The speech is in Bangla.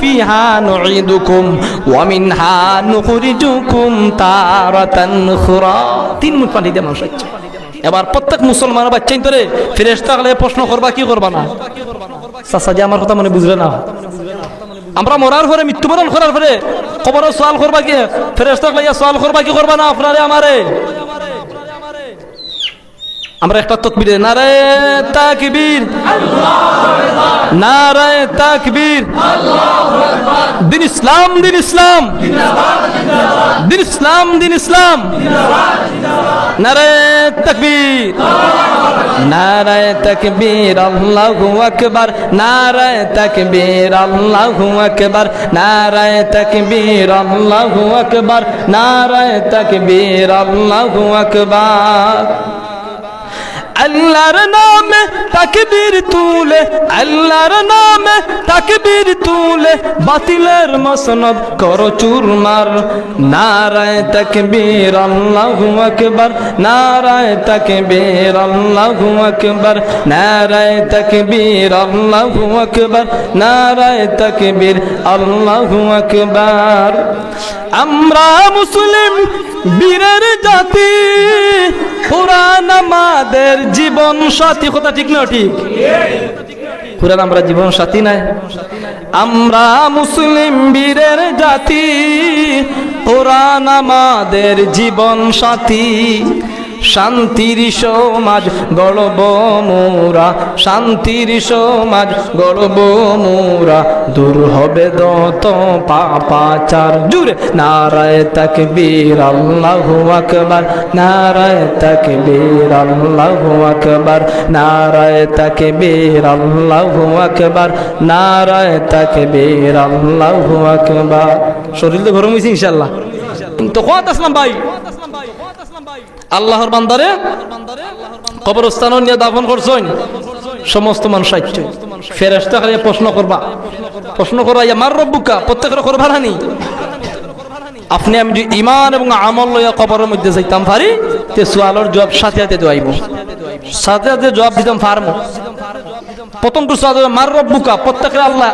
ফিহা নুঈদুকুম ওয়া মিনহা নুখরিজুকুম তারাতান উখরা তিন মিনিট পানি দিয়ে মানুষ এবার প্রত্যেক মুসলমানের বাচ্চাই তোরে ফেরেশতা হলে প্রশ্ন করবা, কি করবা না? চাচা যে আমার কথা মনে বুঝলে না। আমরা মরার পরে মৃত্যুবরণ করার পরে খবর সওয়াল করবা কি? ফেরেশতা লইয়া সওয়াল করবা, কি করবা না আপনারে, আমারে? আমরা একটা তকবীর নারে তাকবীর নারে তাকবীর, দিন ইসলাম দিন ইসলাম দিন ইসলাম দিন ইসলাম নারে তাকবীর নারে তাকবীর, আল্লাহু আকবার নারে তাকবীর, আল্লাহু আকবার নারে তাকবীর, আল্লাহু আকবার নারে তাকবীর, আল্লাহু আকবার। আল্লাহর নামে তাকবীর তুলে, আল্লাহর নামে তাকবীর তুলে, বাতিলের মসনদ করো চুরমার। নারায় তাকবীর, আল্লাহু আকবার। নারায় তাকবীর, আল্লাহু আকবার। নারায় তাকবীর, আল্লাহু আকবার। নারায় তাকবীর, আল্লাহু আকবার। আমরা মুসলিম বীরের জাতি কোরআন আমাদের জীবন সাথী, কথা ঠিক না ঠিক? কোরআন আমরা জীবন সাথী নাই। আমরা মুসলিম বীরের জাতি, কোরআন আমাদের জীবন সাথী। শান্তির সমাজ গড়ব মোরা, শান্তির সমাজ গড়ব মোরা। দূর হবে দত পাপাচার। জুড়ে নারায় তাকবীর, আল্লাহু আকবার। নারায় তাকবীর, আল্লাহু আকবার। নারায় তাকবীর, আল্লাহু আকবার। নারায় তাকবীর, আল্লাহু আকবার। শরীর তো গরম হয়েছে ইনশাআল্লাহ। তো কত আসলাম ভাই। আল্লাহর বান্দারে কবরস্থান নিয়ে দাফন করছেন সমস্ত মানুষ সাহিত্য ফেরেস্তা খালি প্রশ্ন করবা। প্রশ্ন করা আমার রব্বুকা? প্রত্যেকের করবা নানি আপনি আমি যদি ইমান এবং আমল লইয়া কবরের মধ্যে যাইতাম পারি তে সোয়ালোর জবাব সাথে সাথে দোয়াইব সাথে সাথে জবাব দিতাম পারমো প্রথম তো সোয়াল মার রব্বুকা? প্রত্যেকের আল্লাহ